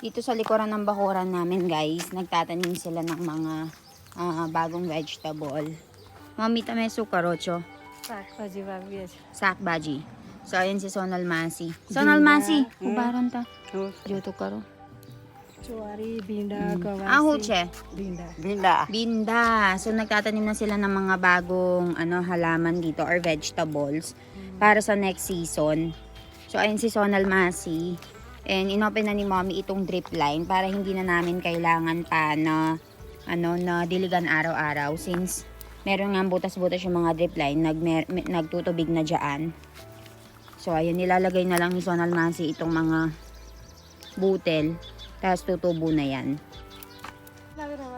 dito sa likuran ng bakuran namin guys, nagtatanim sila ng mga uh, bagong vegetable. Mamita meso karocho. Sakbaji babi. Sakbaji. So ayun si Sonal Masi. Sonal Masi, hmm. ubaran ta. Yuto karo. Chuari, binda, hmm. kawasi. Ah, huche. Binda. Binda. Binda. So nagtatanim na sila ng mga bagong ano halaman dito or vegetables hmm. para sa next season. So ayun si Sonal Masi. And inopen na ni Mommy itong drip line para hindi na namin kailangan pa na ano na diligan araw-araw since meron nga butas-butas yung mga drip line nag nagtutubig na diyan. So ayun nilalagay na lang ni Sonal Masi itong mga butel tapos tutubo na yan.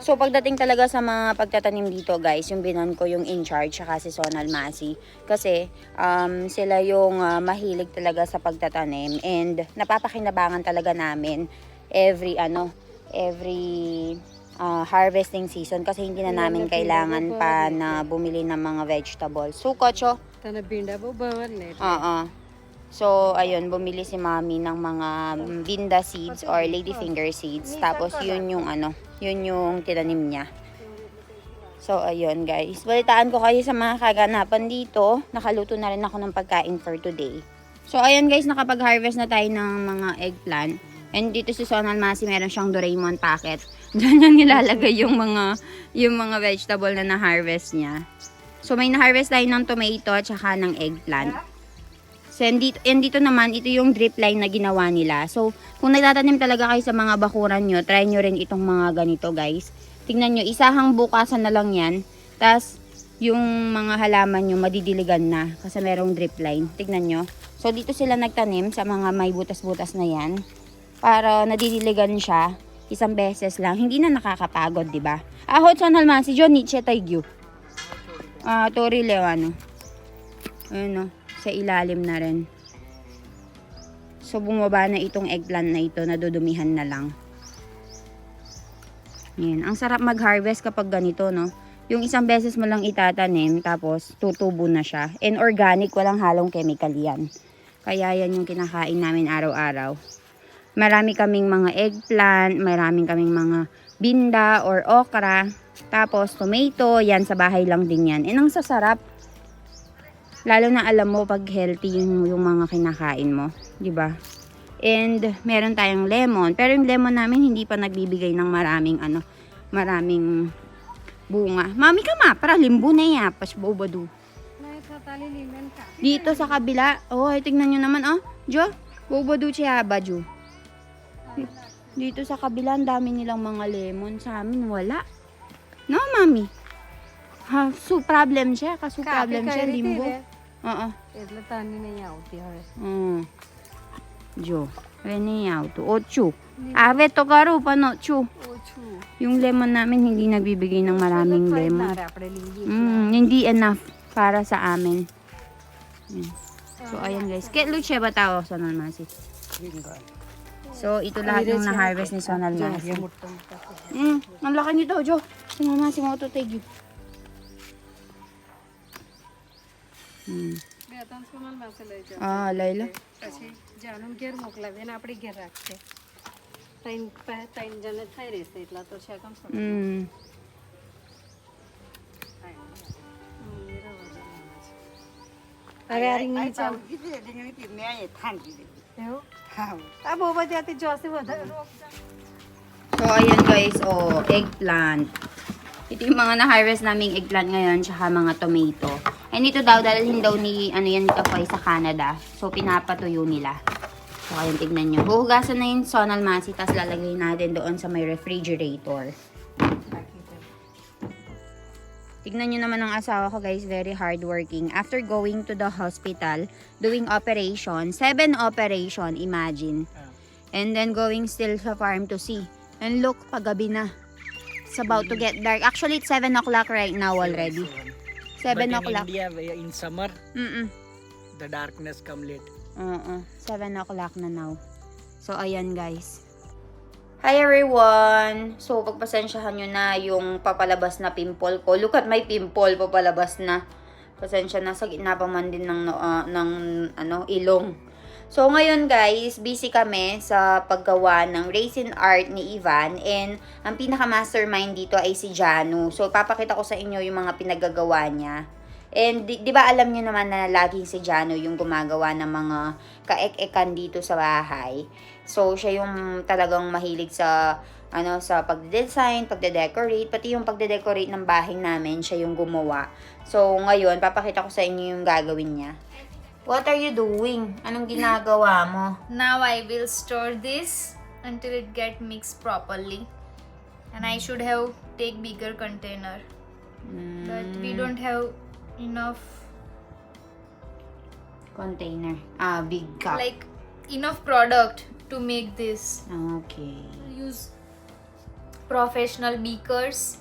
So pagdating talaga sa mga pagtatanim dito guys, yung binan ko yung in charge saka si Sonal Masi kasi um, sila yung uh, mahilig talaga sa pagtatanim and napapakinabangan talaga namin every ano, every uh, harvesting season kasi hindi na namin kailangan pa na bumili ng mga vegetables. So kocho, tanabinda po bawal na Oo. So, ayun, bumili si mami ng mga mm, binda seeds or ladyfinger seeds. Tapos, yun yung ano, yun yung tinanim niya. So, ayun guys. Balitaan ko kayo sa mga kaganapan dito. Nakaluto na rin ako ng pagkain for today. So, ayun guys, nakapag-harvest na tayo ng mga eggplant. And dito si Sonal Masi, meron siyang Doraemon packet. Diyan niya nilalagay yung mga, yung mga vegetable na na-harvest niya. So, may na-harvest tayo ng tomato at saka ng eggplant. So, and dito, and dito naman, ito yung drip line na ginawa nila. So, kung nagtatanim talaga kayo sa mga bakuran nyo, try nyo rin itong mga ganito, guys. Tingnan nyo, isahang bukasan na lang yan. Tapos, yung mga halaman nyo, madidiligan na. Kasi merong drip line. Tingnan nyo. So, dito sila nagtanim sa mga may butas-butas na yan. Para nadidiligan siya isang beses lang. Hindi na nakakapagod, di ba? Ahot sa nalman, si John Nietzsche Taygyo. Ah, Tori Lewano. Ayun o, sa ilalim na rin. So, bumaba na itong eggplant na ito, nadudumihan na lang. Yan. Ang sarap mag-harvest kapag ganito, no? Yung isang beses mo lang itatanim, tapos tutubo na siya. And organic, walang halong chemical yan. Kaya yan yung kinakain namin araw-araw. Marami kaming mga eggplant, maraming kaming mga binda or okra. Tapos tomato, yan sa bahay lang din yan. And ang sasarap, lalo na alam mo pag healthy yun yung mga kinakain mo, 'di ba? And meron tayong lemon, pero yung lemon namin hindi pa nagbibigay ng maraming ano, maraming bunga. Mami ka ma, para limbo na ya, pas bobadu. Dito sa kabila, oh, tingnan nyo naman, oh. Jo, bobadu siya, baju. Dito sa kabila, ang dami nilang mga lemon. Sa amin, wala. No, mami? Ha, so problem siya. Kaso problem siya, limbo. રે. Oo. એટલે તાની નહીં આવતી હવે Mm. Jo, Rene auto. Ocho. Ave to karo pa no, chu. ઓછું Yung lemon namin, hindi nagbibigay ng maraming એટલે ખાઈ જ lemon. ના રે આપણે લીંબુ Mm, hindi enough para sa amin. Yan. So, ayan guys. Kaya luche ba tao sa Masi? So, ito lahat yung na-harvest ni Sonal Masi. મોટા મોટા Mm, ang laki nito, Jo. Si Mama, si Moto, thank you. Mm. બે ત્રણ સોનલ પાસે લઈ જાઓ Ah, Laila. પછી જાનું ઘેર મોકલાવીએ ને આપણે ઘેર રાખીએ ત્રણ પા- ત્રણ જણે થઈ રહેશે એટલા તો છે કમ સોનલ Mm. હવે આ રીંગણી ચાલ એવું આ બહુ બધી હતી જોશે વધારે રોગ જાય. So, ayan guys, oh, eggplant. Ito yung mga na-harvest naming eggplant ngayon, tsaka mga tomato. And ito daw, dalhin daw ni, ano yan, ay sa Canada. So, pinapatuyo nila. So, ayan, tignan nyo. Huhugasan na yung sonal masi, tapos lalagay natin doon sa may refrigerator. Tignan nyo naman ang asawa ko guys, very hardworking. After going to the hospital, doing operation, seven operation, imagine. And then going still sa farm to see. And look, paggabi na. It's about to get dark. Actually, it's 7 o'clock right now already. 7 But in o'clock. India, we- in summer, Mm-mm. the darkness come late. Oo. 7 o'clock na now. So, ayan guys. Hi everyone! So, pagpasensyahan nyo na yung papalabas na pimple ko. Look at my pimple, papalabas na. Pasensya na, sa gitna pa man din ng, ah, ng ano, ilong. So, ngayon guys, busy kami sa paggawa ng raisin art ni Ivan and ang pinaka-mastermind dito ay si Janu. So, papakita ko sa inyo yung mga pinagagawa niya. And di, di ba alam niyo naman na laging si Janu yung gumagawa ng mga kaek-ekan dito sa bahay. So, siya yung talagang mahilig sa ano sa pagde-design, pagde-decorate, pati yung pagde-decorate ng bahay namin, siya yung gumawa. So, ngayon, papakita ko sa inyo yung gagawin niya. What are you doing? Anong ginagawa mo? Now I will store this until it get mixed properly. And I should have take bigger container. But we don't have enough Container. Ah, big cup. like enough product to make this. okay. Use professional beakers.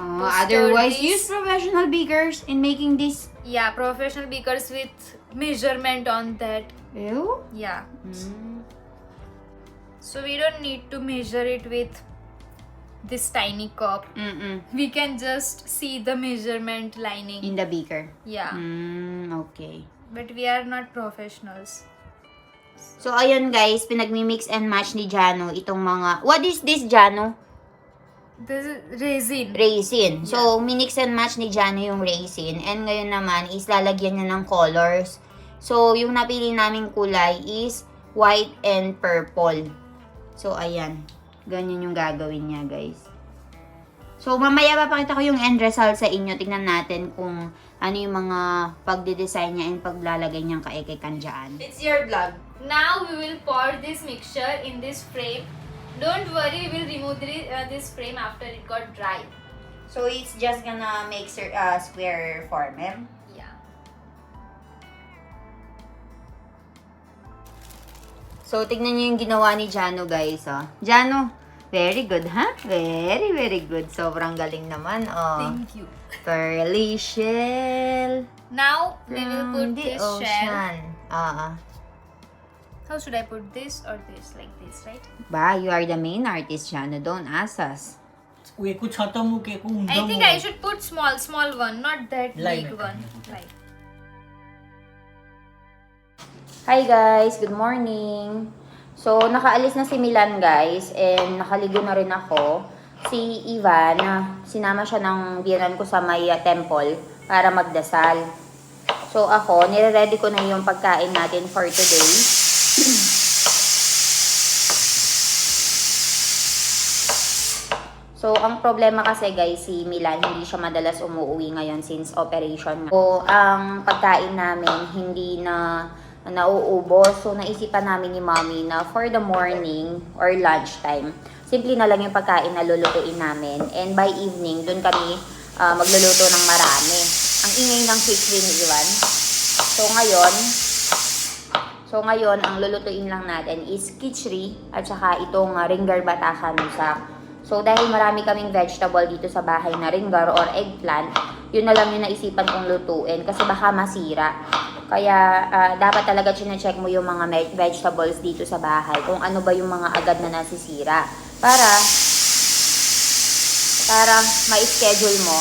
Ah, To store otherwise, use professional beakers in making this. Yeah, professional beakers with measurement on that. Ew? Yeah. Mm. So we don't need to measure it with this tiny cup. Mm-mm. We can just see the measurement lining. In the beaker. Yeah. Mm, okay. But we are not professionals. So, ayun guys, pinagmi-mix and match ni Jano itong mga... What is this, Jano? This is resin. Raisin. So, minix and match ni Jano yung raisin. And ngayon naman is lalagyan niya ng colors. So, yung napili naming kulay is white and purple. So, ayan. Ganyan yung gagawin niya, guys. So, mamaya papakita ko yung end result sa inyo. Tingnan natin kung ano yung mga pagde-design niya and paglalagay niyang kaekekan dyan. It's your vlog. Now we will pour this mixture in this frame. Don't worry, we will remove the, uh, this frame after it got dry. So, it's just gonna make uh, square form, eh? Yeah. So, tignan nyo yung ginawa ni Jano, guys, oh. Jano, very good, ha? Very, very good. Sobrang galing naman, oh. Thank you. Pearly shell. Now we will put this shell. ocean. Ah, How should I put this or this? Like this, right? ba, you are the main artist, Jano. Don't ask us. वो एक कुछ आता हूँ कि को I think I should put small, small one, not that Line big it. one. Like. Hi guys, good morning. So, nakaalis na si Milan guys and nakaligo na rin ako. Si Ivan, ah, sinama siya ng biyanan ko sa may ah, temple para magdasal. So, ako, nire-ready ko na yung pagkain natin for today. So, ang problema kasi guys, si Milan, hindi siya madalas umuwi ngayon since operation. So, ang pagkain namin, hindi na nauubos. So, naisipan namin ni Mommy na for the morning or lunchtime, simple na lang yung pagkain na lulutuin namin. And by evening, dun kami ah, magluluto ng marami. Ang ingay ng kitchen ni Ivan. So, ngayon, So ngayon, ang lulutuin lang natin is kichri at saka itong uh, ringar bataka nusak. So dahil marami kaming vegetable dito sa bahay na ringar or eggplant, yun na lang yung naisipan kong lutuin kasi baka masira. Kaya ah, dapat talaga check mo yung mga vegetables dito sa bahay kung ano ba yung mga agad na nasisira. Para para ma-schedule mo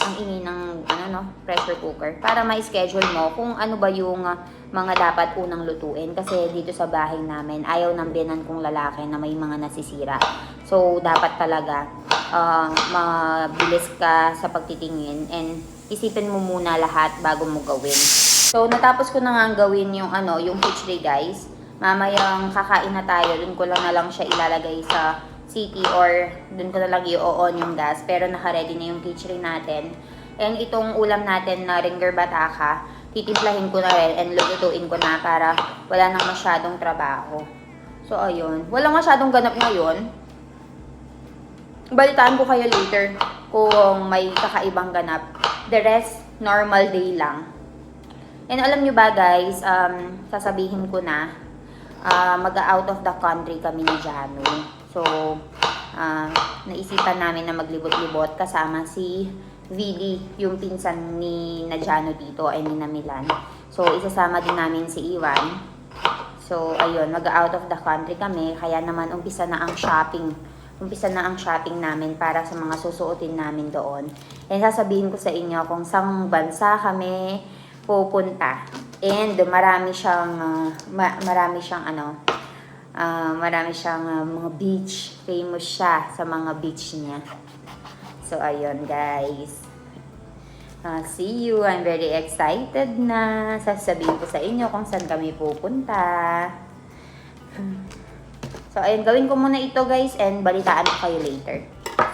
ang ingay ng ano no, pressure cooker para ma-schedule mo kung ano ba yung ah, mga dapat unang lutuin kasi dito sa bahay namin ayaw ng biyanan kong lalaki na may mga nasisira. So dapat talaga ah, mabilis ka sa pagtitingin and isipin mo muna lahat bago mo gawin. So natapos ko na nga gawin yung ano, yung khichdi guys. Mamayang kakain na tayo, dun ko lang na lang siya ilalagay sa city or dun ko na lang i-on yung gas. Pero naka-ready na yung khichdi natin. And itong ulam natin na ringer bataka, titimplahin ko na rin and lulutuin ko na para wala nang masyadong trabaho. So, ayun. Walang masyadong ganap ngayon. Balitaan ko kayo later kung may kakaibang ganap. The rest, normal day lang. And alam nyo ba guys, um, sasabihin ko na, ah, mag-out of the country kami ni Janu. So, ah, naisipan namin na maglibot-libot kasama si Vili, yung pinsan ni na Janu dito, ay ni na Milan. So, isasama din namin si Ivan. So, ayun, mag-out of the country kami, kaya naman umpisa na ang shopping. Umpisa na ang shopping namin para sa mga susuotin namin doon. And sasabihin ko sa inyo kung saan bansa kami pupunta. And marami siyang, ah, ma- marami siyang ano, ah, marami siyang ah, mga beach. Famous siya sa mga beach niya. So, ayun guys. Ah, see you. I'm very excited na. Sasabihin ko sa inyo kung saan kami pupunta. So, ayun, gawin ko muna ito guys and balitaan ko kayo later.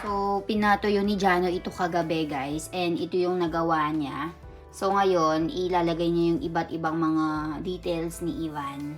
So, pinatuyo ni Jano ito kagabi guys and ito yung nagawa niya. So, ngayon, ilalagay niya yung iba't ibang mga details ni Ivan.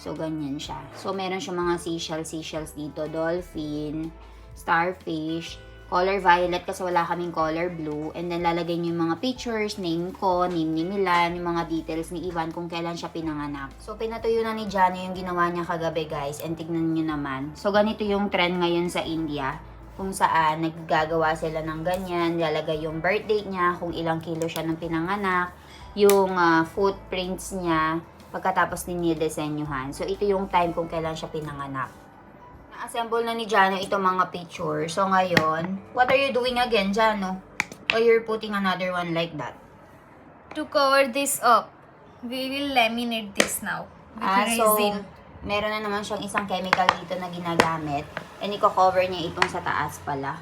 So, ganyan siya. So, meron siya mga seashells, seashells dito. Dolphin, starfish, color violet kasi wala kaming color blue. And then, lalagay niyo yung mga pictures, name ko, name ni Milan, yung mga details ni Ivan kung kailan siya pinanganak. So, pinatuyo na ni Johnny yung ginawa niya kagabi, guys. And tignan niyo naman. So, ganito yung trend ngayon sa India kung saan naggagawa sila ng ganyan, lalagay yung birth date niya, kung ilang kilo siya ng pinanganak, yung ah, footprints niya, pagkatapos din nidesenyohan. So, ito yung time kung kailan siya pinanganak. Na-assemble na ni Jano itong mga picture. So, ngayon, what are you doing again, Jano? Or you're putting another one like that? To cover this up, we will laminate this now with Ah, so, resin. meron na naman siyang isang chemical dito na ginagamit. And i-cover niya itong sa taas pala.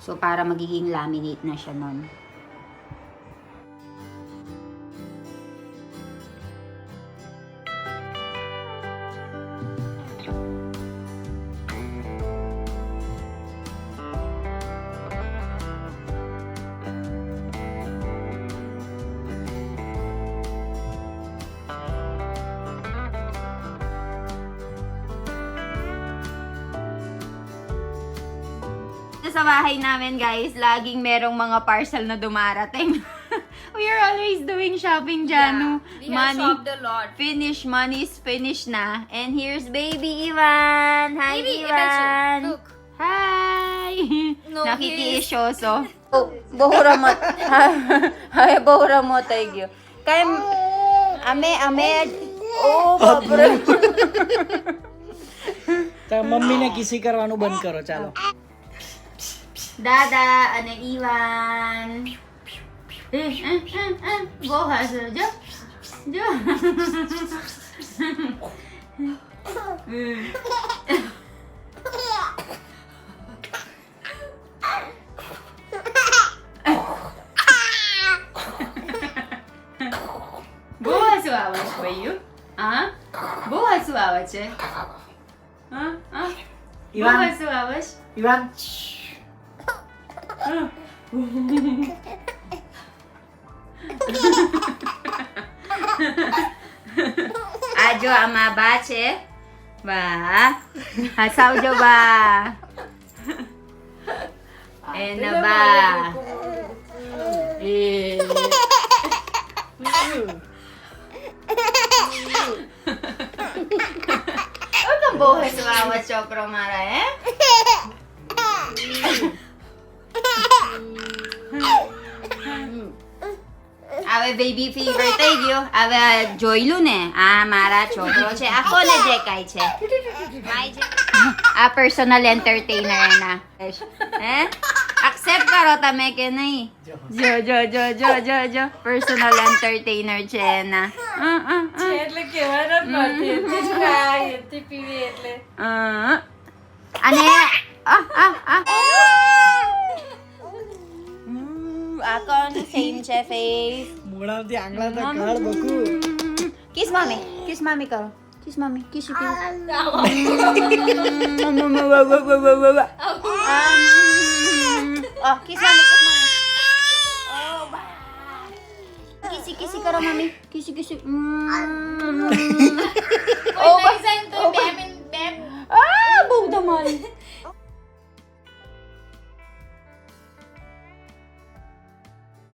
So, para magiging laminate na siya nun. dito sa bahay namin, guys, laging merong mga parcel na dumarating. we are always doing shopping, Janu. Yeah, we money, shopped a lot. Finish, money's finished na. And here's baby Ivan. Hi, baby, Ivan. Look. Hi. No, Nakiki-isyoso. Oh, bohura mo. Hi, bohura mo, tayo. Kaya, ame, ame. Oh, babre. Tama, mami na kisi karano ban karo, chalo. દાદા અને ઈવાન. બહુ હસો જો. જો. બહુ હસું આવે છે ભાઈયું હા? બહુ આવે છે. આવે છે. Ajo ama bace, Ba. Asau jo ba. En ba. Eh. Eh. Eh. Eh. Eh. Eh. હવે બેબી ફીવર થઈ ગયો. હવે જોઈ લું ને આ મારા છોકરો છે આ કોને જેકાય છે. આ પર્સનલ એન્ટરટેનર એના. હે? એક્સેપ્ટ કરો તમે કે નહીં? જો જો જો જો જો જો. પર્સનલ એન્ટરટેનર છે એના. એટલે કેવાના પડતી પીવી એટલે. અને આ આ આ કોણ? સેમ છે ફેસ મોડામથી આંગળા તો કાળ બકુ કિસ મામી કિસ મામી કરો કિસ મામી કિસ किसी किसी करो मम्मी किसी किसी ओ बस ओ बस बे बे आ बहुत हमारी